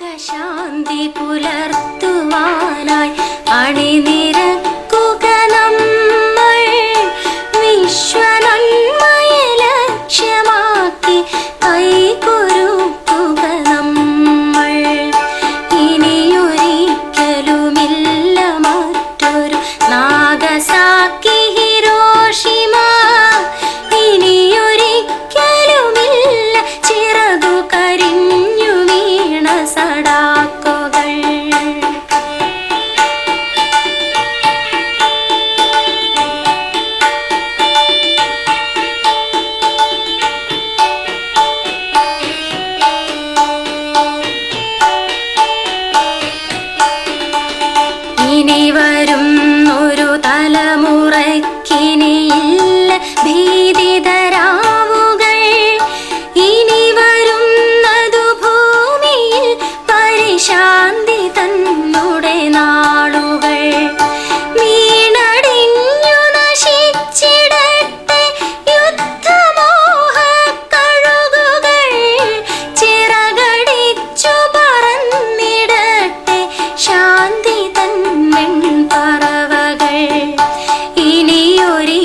ശാന്തി പുലർത്തുവാനായി അണിനിര ഭീതിതരാവുകൾ. ഇനി വരുന്നതു ഭൂമിയിൽ പരിശാന്തി തന്നെ നാളുകൾ. വീണടിഞ്ഞു നശിച്ചിടട്ടെ പറന്നിടട്ടെ ശാന്തി പറവകൾ. ഇനിയൊരി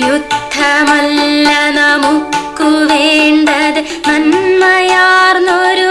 യുദ്ധമല്ല നമുക്കു വേണ്ടത് നന്മയാർന്നൊരു